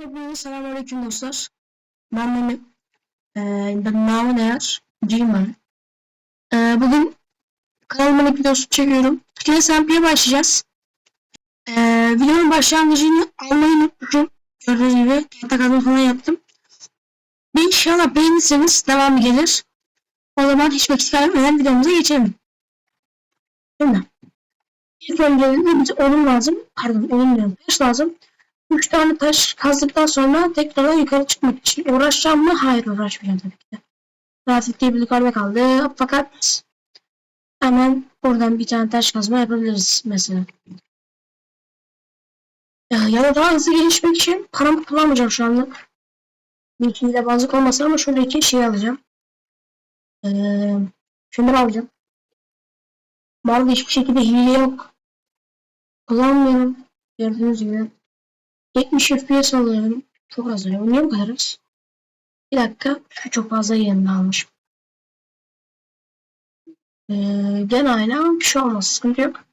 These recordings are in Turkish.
Hepinize selamünaleyküm dostlar. Ben Mehmet. Ee, ben namı değer. Gmail. Ee, bugün kanalıma ilk videosu çekiyorum. Bugün SMP'ye başlayacağız. Ee, videonun başlangıcını almayı unutmuşum. Gördüğünüz gibi tahta falan yaptım. Bir inşallah beğenirseniz devamı gelir. O zaman hiç vakit kaybetmeden videomuza geçelim. Şimdi. İlk önce bize odun lazım. Pardon odun diyorum. Taş lazım. 3 tane taş kazdıktan sonra tekrardan yukarı çıkmak için uğraşacağım mı? Hayır uğraşmayacağım tabii ki de. Trafik diye bir yukarıda kaldı. Fakat hemen buradan bir tane taş kazma yapabiliriz mesela. Ya, ya da daha hızlı gelişmek için paramı kullanmayacağım şu anlık. Bir hile bazlık olmasın ama şöyle iki şey alacağım. Ee, şunları alacağım. Bu arada hiçbir şekilde hile yok. Kullanmıyorum. Gördüğünüz gibi. 70 FPS alıyorum. Çok az alıyorum. Niye bu kadar az? Bir dakika. Şu çok fazla yerinde almışım. Ee, gene aynı ama bir şey olmaz. Sıkıntı yok.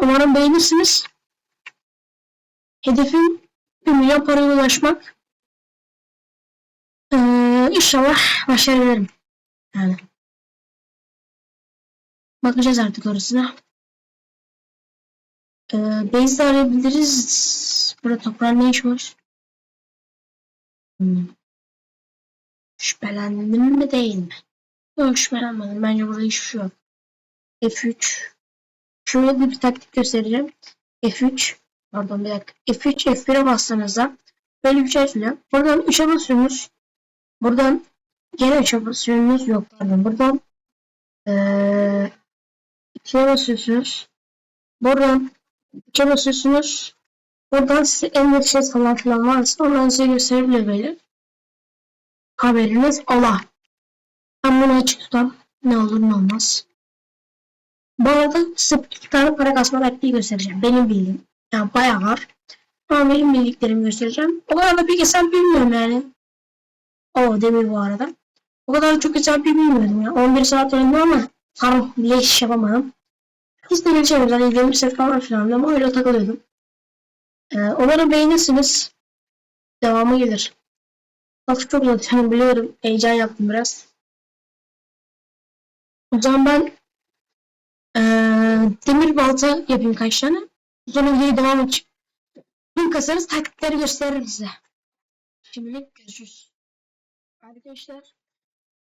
Umarım beğenirsiniz. Hedefim 1 milyon paraya ulaşmak. Ee, inşallah başarabilirim. Yani. Bakacağız artık orasına. Ee, base arayabiliriz. Burada toprağın ne iş var? Hmm. Şüphelendim mi değil mi? Yok şüphelenmedim. Bence burada hiçbir şey yok. F3. Şöyle bir taktik göstereceğim. F3. Pardon bir dakika. F3 F1'e bastığınızda böyle bir şey söylüyor. Buradan 3'e basıyorsunuz. Buradan gene 3'e basıyorsunuz. Yok pardon. Buradan ee, 2'ye basıyorsunuz. Buradan 3'e basıyorsunuz. Buradan size en ses falan filan varsa oradan size gösterebilir böyle. Haberiniz ola. Ben bunu açık tutam. Ne olur ne olmaz. Bu arada size tane para kasma taktiği göstereceğim. Benim bildiğim. Yani bayağı var. Ama benim bildiklerimi göstereceğim. O kadar da pek hesap bilmiyorum yani. O demir bu arada. O kadar da çok hesap bilmiyordum ya. 11 saat oynadım ama tam leş yapamadım. Hiç de geçemedim. Hani 20 saat falan filan ama öyle takılıyordum. Ee, umarım beğenirsiniz. Devamı gelir. Lafı çok uzatıyorum biliyorum. Heyecan yaptım biraz. O zaman ben ee, demir balta yapayım kaç tane. Sonra videoyu devam edeceğim. Tüm kasarız taktikleri gösteririm size. Şimdilik görüşürüz. Arkadaşlar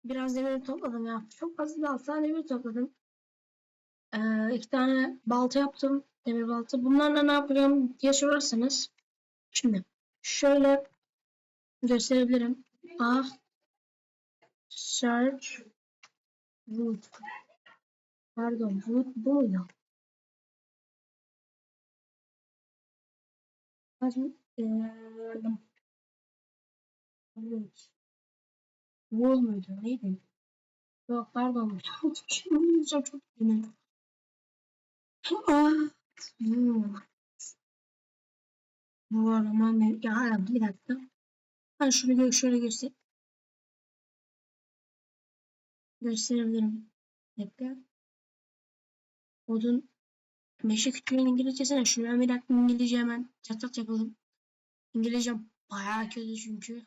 biraz demir topladım ya. Çok fazla da altı tane demir topladım. Ee, iki tane balta yaptım. Demir balta. Bunlarla ne yapacağım diye sorarsanız. Şimdi şöyle gösterebilirim. A search wood. Pardon wood bu? Pardon. Ee. Wool muydu? Neydi? Yok pardon. Çok bilmiyorum. Aa, hmm. Bu arama ne? Ya bir dakika. Ben şu videoyu şöyle göster gösterebilirim. Dakika. Odun meşe kütüğünün İngilizcesine şunu ben bir dakika İngilizce hemen çat çat yapalım. İngilizce bayağı kötü çünkü.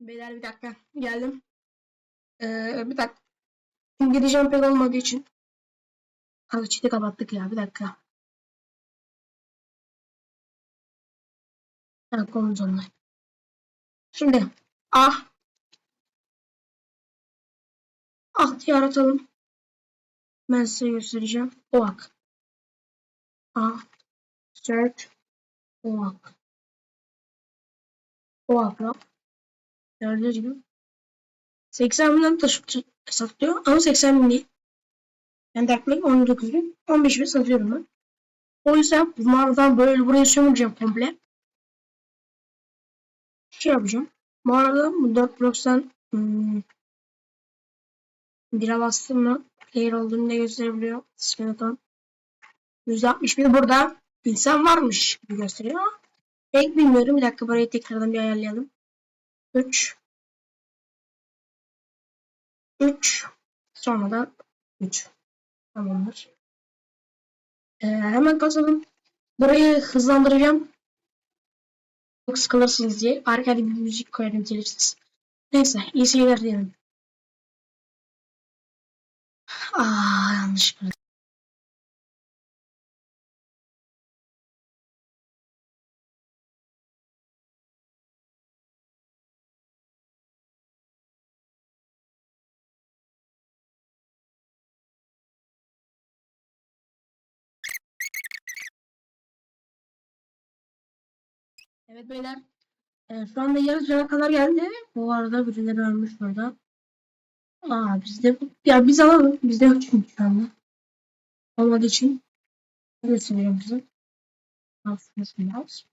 Beyler bir dakika geldim. Ee, bir dakika. İngilizcem pek olmadığı için. Abi çiti kapattık ya bir dakika. Ha konumuz online. Şimdi ah ah diye aratalım. Ben size göstereceğim. Oak. Ah search Oak. Oak'la gördüğünüz gibi 80 milyon taş satıyor ama 80 bin değil. Yani yaklaşık 19 bin 15 bin satıyorum ben. O yüzden bunlardan böyle buraya sömüreceğim komple. Şey yapacağım. Bu bu 4 block'tan hmm, bira bastım mı player olduğunu da gösterebiliyor. Skeleton. 161 burada insan varmış gibi gösteriyor ama pek bilmiyorum. Bir dakika burayı tekrardan bir ayarlayalım. 3 3 sonradan 3 tamamdır. Ee, hemen kazalım. Burayı hızlandıracağım. çok sıkılırsınız diye arkada bir müzik koyarım telifsiz. Neyse iyi seyirler diyelim. Aa yanlış. Evet beyler. Ee, şu anda yarı cana kadar geldi. Bu arada birileri ölmüş burada. Aa bizde ya biz alalım. Bizde yok çünkü şu anda. Olmadığı için size. Aslında biraz.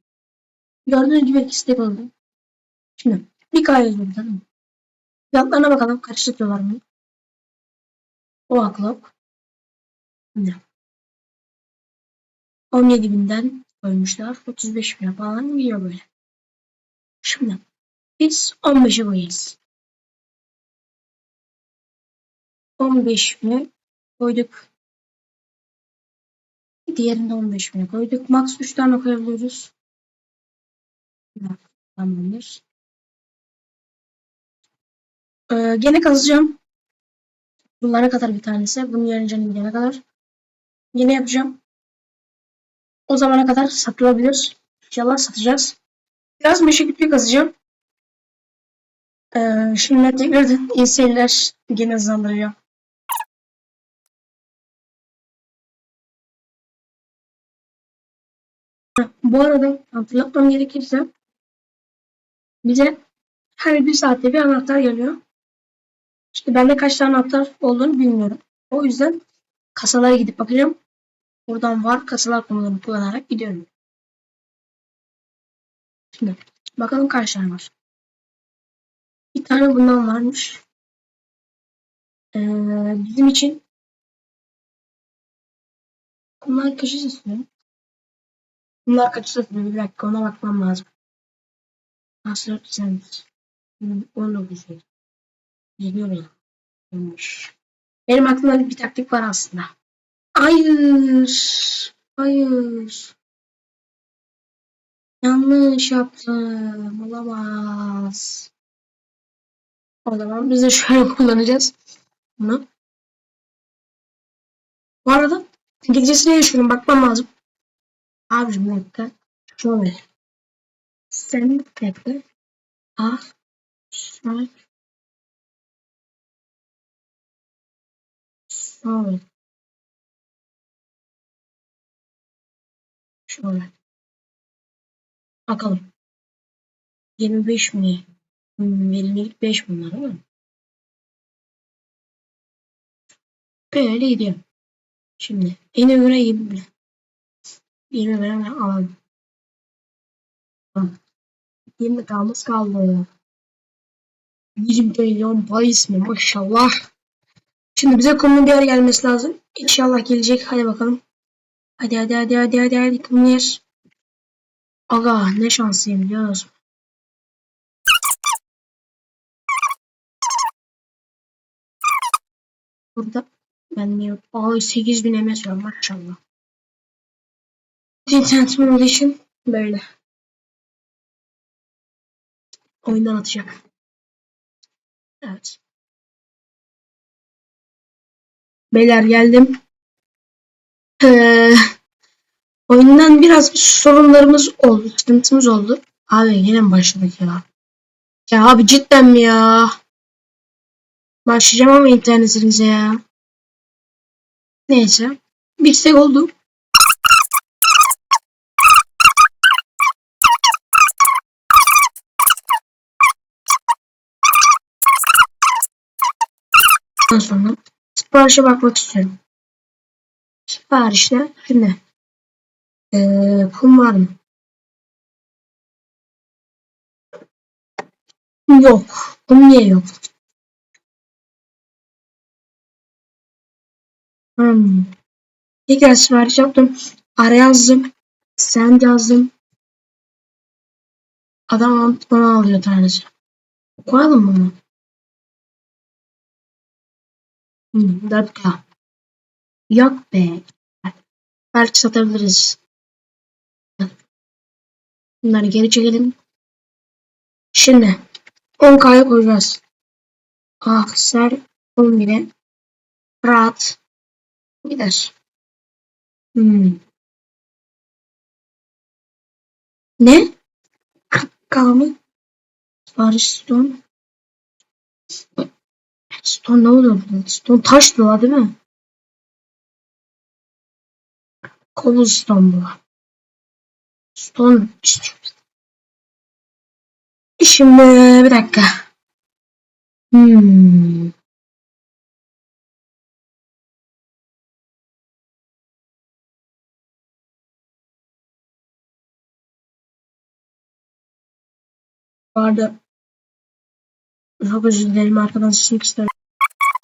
Gördüğünüz gibi ikisi de oldu. Şimdi bir kaydı burada. Fiyatlarına bakalım. Kaç tutuyorlar mı? O aklok. Ne? 17 binden koymuşlar. 35 bin falan gidiyor böyle. Şimdi biz 15'e koyacağız. 15 mi koyduk. Diğerinde 15 mi koyduk. Max 3 tane koyabiliyoruz. Tamamdır. Ee, gene kazacağım. Bunlara kadar bir tanesi. Bunun yarın canı gidene kadar. Yine yapacağım. O zamana kadar satılabilir. İnşallah satacağız. Biraz meşe kütlüğü kazacağım. Ee, şimdi tekrardan iyi. Gene hızlandıracağım. Bu arada hatırlatmam gerekirse bize her bir saatte bir anahtar geliyor. İşte bende kaç tane anahtar olduğunu bilmiyorum. O yüzden kasalara gidip bakacağım. Buradan var kasalar konularını kullanarak gidiyorum. Şimdi bakalım kaç var. Bir tane bundan varmış. Ee, bizim için bunlar kaçı istiyor? Bunlar kaçı satıyor? Bir dakika ona bakmam lazım. Nasıl sen 19 şey. Biliyorum. Benim aklımda bir taktik var aslında. Hayır. Hayır. Yanlış yaptım. Olamaz. O zaman biz de şöyle kullanacağız. Bunu. Bu arada İngilizcesine yaşıyorum. Bakmam lazım. Abicim bir dakika. Şöyle. Sen bekle. Ah. Şöyle. Şöyle. Şöyle. Bakalım. 25 mi? Hmm, 55 bunlar mi? Böyle gidiyor. Şimdi en göre 20 20 gram alalım. 20 kalmış kaldı. 20 milyon bahis mi maşallah. Şimdi bize konunun bir yer gelmesi lazım. İnşallah gelecek. Hadi bakalım. Hadi hadi hadi hadi hadi hadi konun yer. Aga ne şanslıyım biliyor musun? Burada ben niye? Ay 8000 MS var maşallah. İnternetim olduğu için böyle. Oyundan atacak. Evet. Beyler geldim. Ee, oyundan biraz sorunlarımız oldu. Sıkıntımız oldu. Abi yine mi başladık ya? Ya abi cidden mi ya? Başlayacağım ama internetinize ya. Neyse. Bir istek oldu. Ondan sonra siparişe bakmak istiyorum. Siparişte şimdi ee, kum var mı? Yok. Kum niye yok? Hmm. Tekrar sipariş yaptım. Ara yazdım. Sen yazdım. Adam bana alıyor tanesi. Koyalım mı bunu? Hmm, 4K. Yok be. Belki satabiliriz. Bunları geri çekelim. Şimdi 10K'ya koyacağız. Aksar 11'e rahat gider. Hmm. Ne? 40K mı? Paris Stone. Stone ne oluyor burada? Stone taş doğa değil mi? Cobblestone bu. İstiyoruz. Şimdi bir dakika. Hmm. Arada çok özür dilerim sesini kısıyorum.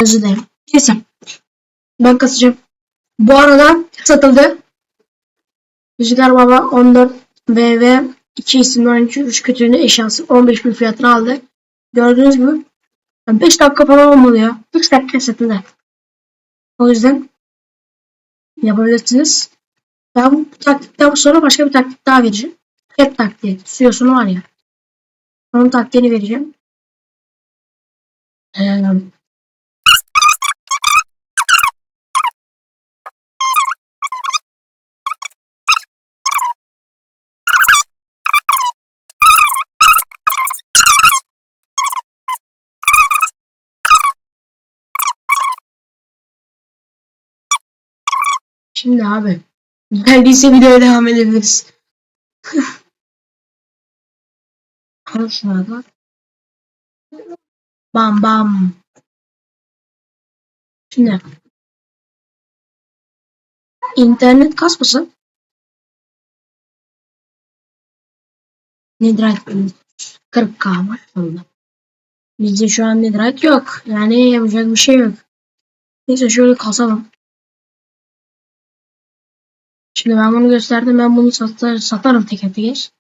Özür dilerim. Neyse. Ben kasacağım. Bu arada satıldı. Rüzgar Baba 14 VV 2 isimli oyuncu 3 kötülüğünün eşyası 15 bin fiyatına aldı. Gördüğünüz gibi 5 dakika falan olmalı ya. 3 dakika satıldı. O yüzden yapabilirsiniz. Ben bu taktikten sonra başka bir taktik daha vereceğim. Hep taktiği. Suyosunu var ya. Onun taktiğini vereceğim. Ee, Şimdi abi. Geldiyse videoya devam edebiliriz. Al şuna da. Bam bam. Şimdi. İnternet kasması. Netherite 40k maşallah. Bizde şu an Netherite yok. Yani yapacak bir şey yok. Neyse şöyle kasalım. Şimdi ben bunu gösterdim. Ben bunu satar, satarım teker teker.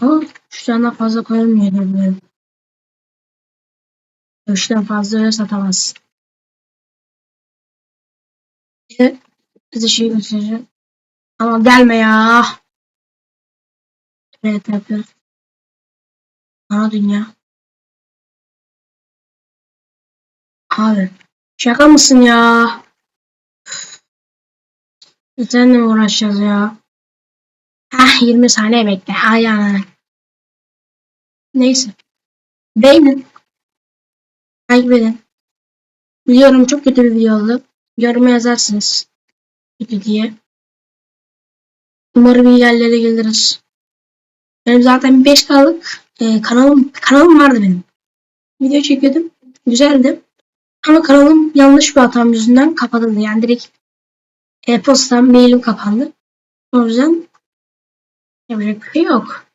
Ama 3 tane fazla koyulmuyor diyorum. 3'ten fazla satamaz. De size şey göstereceğim. Ama gelme ya. Evet yapıyor. Ana dünya. Abi. Şaka mısın ya? Seninle mi uğraşacağız ya? Hah 20 saniye bekle. Yani. Neyse. Beğenin. Takip edin. Biliyorum çok kötü bir video oldu. Yoruma yazarsınız. Kötü diye. Umarım iyi yerlere geliriz. Benim zaten 5K'lık e, kanalım, kanalım vardı benim. Video çekiyordum. Güzeldi. Ama kanalım yanlış bir hatam yüzünden kapatıldı. Yani direkt e-postam, mailim kapandı. O yüzden yapacak bir şey yok.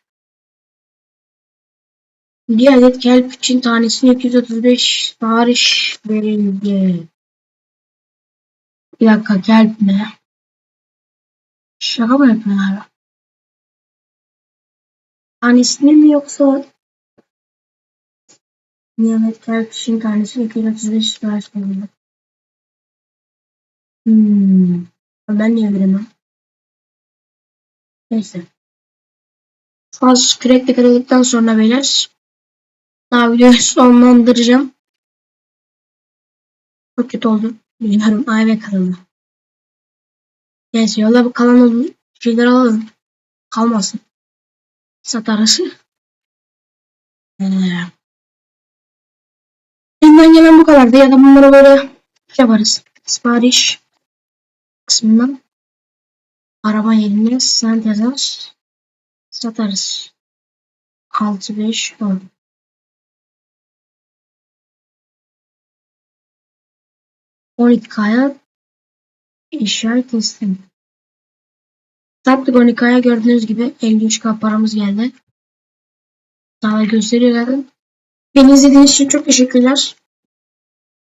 Bir adet kelp için tanesine 235 sipariş verildi. Bir dakika kelp ne? Şaka mı yapıyorlar? Tanesini mi yoksa kelp için tanesine 235 sipariş verildi. Hmm. Ben niye veremem? Neyse. Faz kürekle kırıldıktan sonra beyler daha videoyu sonlandıracağım. Çok kötü oldu. Biliyorum AV kırıldı. Neyse yola kalan olun. Şeyler alalım. Kalmasın. Satarız. Ee, elimden gelen bu kadardı ya da bunları böyle şey yaparız. Sipariş kısmından araba yerine sen yazar satarız. 6 5 10 12K'ya eşya teslim. Sattık 12K'ya gördüğünüz gibi 53K paramız geldi. Daha gösteriyor zaten. Beni izlediğiniz için çok teşekkürler.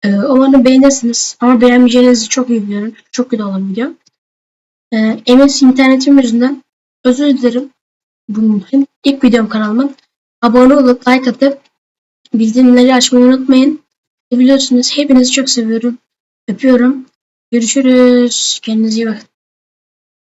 Ee, umarım beğenirsiniz. Ama beğenmeyeceğinizi çok iyi biliyorum. Çok kötü olan video. Ee, MS internetim yüzünden özür dilerim. Bunun için ilk videom kanalımın. Abone olup like atıp bildirimleri açmayı unutmayın. Biliyorsunuz hepinizi çok seviyorum. Öpüyorum. Görüşürüz. Kendinize iyi bakın.